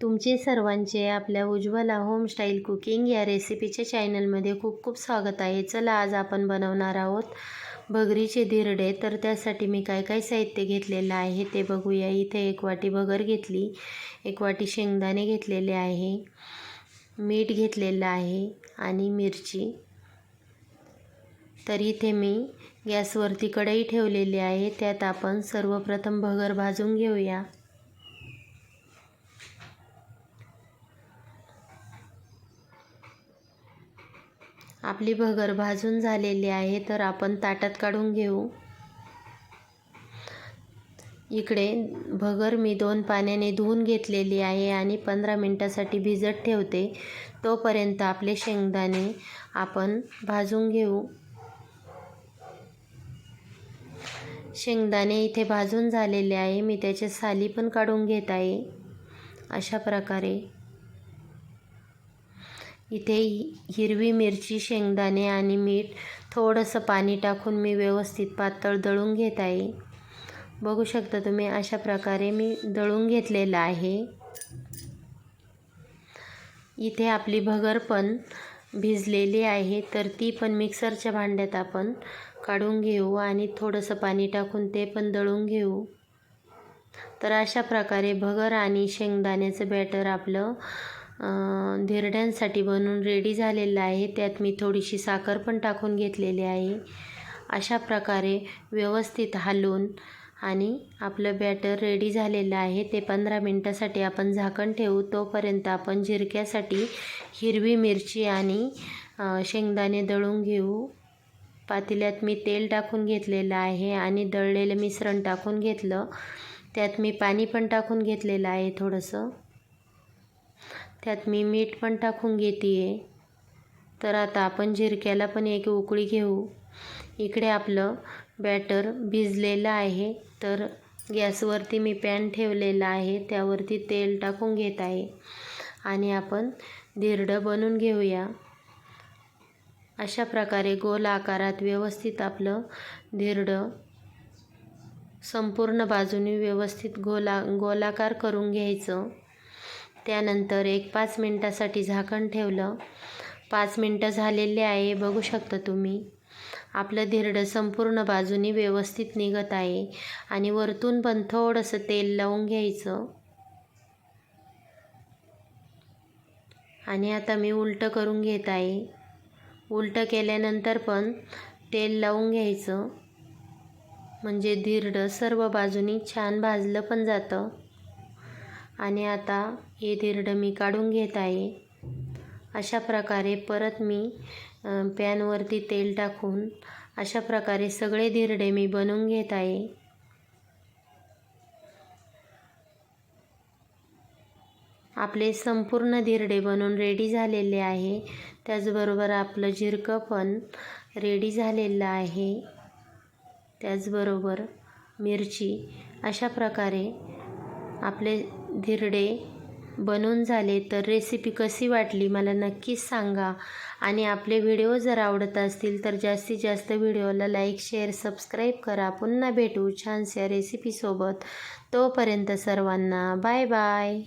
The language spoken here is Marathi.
तुमचे सर्वांचे आपल्या उज्ज्वला होमस्टाईल कुकिंग या रेसिपीच्या चॅनलमध्ये खूप खूप स्वागत आहे. चला आज आपण बनवणार आहोत भगरीचे धिरडे. तर त्यासाठी मी काय काय साहित्य घेतलेलं आहे ते बघूया. इथे एक वाटी भगर घेतली एक वाटी शेंगदाणे घेतलेले आहे मीठ घेतलेलं आहे आणि मिरची. तर इथे मी गॅसवरती कढई ठेवलेली आहे. त्यात आपण सर्वप्रथम भगर भाजून घेऊया. आपली भगर भाजून झालेली आहे तर आपण ताटात काढून घेऊ. इकडे भगर मी दोन पाण्याने धुवून घेतलेली आहे आणि पंधरा मिनटासाठी भिजत ठेवते. तोपर्यंत आपले शेंगदाणे आपण भाजून घेऊ. शेंगदाणे इथे भाजून झालेले आहे. मी त्याचे साली पण काढून घेत आहे. अशा प्रकारे इथे हिरवी मिरची शेंगदाणे आणि मीठ थोडंसं पाणी टाकून मी व्यवस्थित पातळ दळून घेत आहे. बघू शकता तुम्ही अशा प्रकारे मी दळून घेतलेलं आहे. इथे आपली भगर पण भिजलेली आहे तर ती पण मिक्सरच्या भांड्यात आपण काढून घेऊ आणि थोडंसं पाणी टाकून ते पण दळून घेऊ. तर अशा प्रकारे भगर आणि शेंगदाण्याचं बॅटर आपलं धिरड्यांसाठी बनवून रेडी झालेलं आहे. त्यात मी थोडीशी साखर पण टाकून घेतलेली आहे. अशा प्रकारे व्यवस्थित हलवून आणि आपलं बॅटर रेडी झालेलं आहे. ते पंधरा मिनटासाठी आपण झाकण ठेवू. तोपर्यंत आपण जिरक्यासाठी हिरवी मिरची आणि शेंगदाणे दळून घेऊ. पातेल्यात मी तेल टाकून घेतलेलं आहे आणि दळलेलं मिश्रण टाकून घेतलं. त्यात मी पाणी पण टाकून घेतलेलं आहे थोडंसं. त्यात मी मीठ पण टाकून घेते आहे तर आता आपण झिरक्याला पण एक उकळी घेऊ. इकडे आपलं बॅटर भिजलेलं आहे. तर गॅसवरती मी पॅन ठेवलेला आहे. त्यावरती तेल टाकून घेत आहे. आणि आपण धिरडं बनवून घेऊया. अशा प्रकारे गोल आकारात व्यवस्थित आपलं धिरडं संपूर्ण बाजूने व्यवस्थित गोला गोलाकार करून घ्यायचं. त्यानंतर एक पाच मिनटासाठी झाकण ठेवलं. पाच मिनटं झालेले आहे बघू शकता तुम्ही. आपलं धिरडं संपूर्ण बाजूनी व्यवस्थित निघत आहे आणि वरतून पण थोडंसं तेल लावून घ्यायचं. आणि आता मी उलटं करून घेत आहे. उलटं केल्यानंतर पण तेल लावून घ्यायचं. म्हणजे धिरडं सर्व बाजूनी छान भाजलं पण जातं. आणि आता हे धिरडं मी काढून घेत आहे. अशा प्रकारे परत मी पॅनवरती तेल टाकून अशा प्रकारे सगळे धिरडे मी बनवून घेत आहे. आपले संपूर्ण धिरडे बनवून रेडी झालेले आहे. त्याचबरोबर आपलं झिरकं पण रेडी झालेलं आहे. त्याचबरोबर मिरची अशा प्रकारे आपले धिरडे बनवून झाले तर रेसिपी कशी वाटली मला नक्कीच सांगा. आणि आपले व्हिडिओ जर आवडत असतील तर जास्तीत जास्त व्हिडिओला लाईक शेअर सबस्क्राईब करा. पुन्हा भेटू छानशा रेसिपीसोबत तोपर्यंत सर्वांना बाय बाय